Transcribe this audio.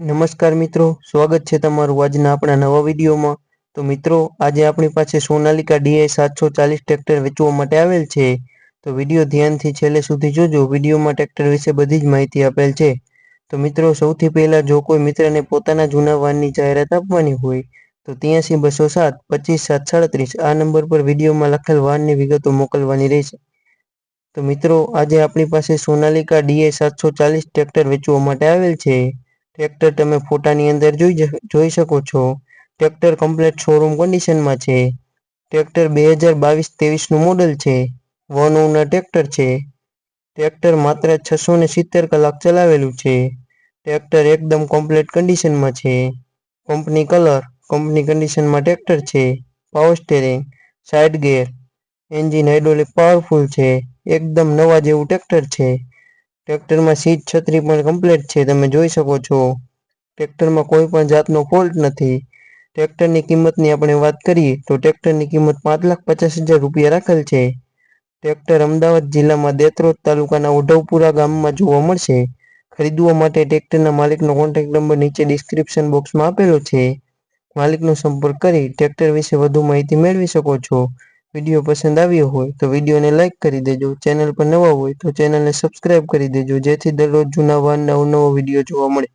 નમસ્કાર મિત્રો, સ્વાગત છે તમારું આજના આપણા નવા વિડીયોમાં. તો મિત્રો, આજે આપણી પાસે સોનાલિકા ડીઆઈ સાતસો ચાલીસ ટ્રેક્ટર વેચવા માટે આવેલ છે. તો વીડિયો ધ્યાનથી છેલ્લે સુધી જોજો. વિડીયોમાં ટ્રેક્ટર વિશે બધી જ માહિતી આપેલ છે. તો મિત્રો, સૌથી પહેલા જો કોઈ મિત્રને પોતાના જૂના વાહનની જાહેરાત આપવાની હોય, તો ત્યાંસી બસો સાત પચીસ સાત સાડત્રીસ આ નંબર પર વિડીયોમાં લખેલ વાહનની વિગતો મોકલવાની રહેશે. તો મિત્રો, આજે આપણી પાસે સોનાલિકા ડીએ સાતસો ચાલીસ ટ્રેક્ટર વેચવા માટે આવેલ છે. ટ્રેક્ટર તમે ફોટાની અંદર જોઈ જોઈ શકો છો. ટ્રેક્ટર કમ્પ્લીટ શોરૂમ કન્ડિશનમાં છે. ટ્રેક્ટર બે હજાર બાવીસ ત્રેવીસનું મોડલ છે. વન ઓનર ટ્રેક્ટર છે. ટ્રેક્ટર માત્ર છસો ને સિત્તેર કલાક ચલાવેલું છે. ટ્રેક્ટર એકદમ કમ્પ્લીટ કન્ડિશનમાં છે. કંપની કલર કંપની કન્ડિશનમાં ટ્રેક્ટર છે. Power steering side gear engine hydraulic powerful છે. એકદમ નવા જેવું ટ્રેક્ટર છે. ટ્રેક્ટરમાં સીટ છત્રી પણ કમ્પ્લીટ છે, તમે જોઈ શકો છો. ટ્રેક્ટરમાં કોઈ પણ જાતનો ફોલ્ટ નથી. ટ્રેક્ટરની કિંમતની આપણે વાત કરીએ, તો ટ્રેક્ટરની કિંમત પાંચ લાખ પચાસ હજાર રૂપિયા રાખેલ છે. ટ્રેક્ટર અમદાવાદ જિલ્લામાં દેત્રોદ તાલુકાના ઉઢવપુરા ગામમાં જોવા મળશે. ખરીદવા માટે ટ્રેક્ટરના માલિકનો કોન્ટેક્ટ નંબર નીચે ડિસ્ક્રિપ્શન બોક્સમાં આપેલો છે. માલિકનો સંપર્ક કરી ટ્રેક્ટર વિશે વધુ માહિતી મેળવી શકો છો. વીડિયો પસંદ આવ્યો હોય તો વિડીયોને લાઇક કરી દેજો. ચેનલ પર નવા હોય તો ચેનલને સબસ્ક્રાઇબ કરી દેજો. જેથી દરરોજ જૂના નવો નવો વીડિયો જોવા મળે.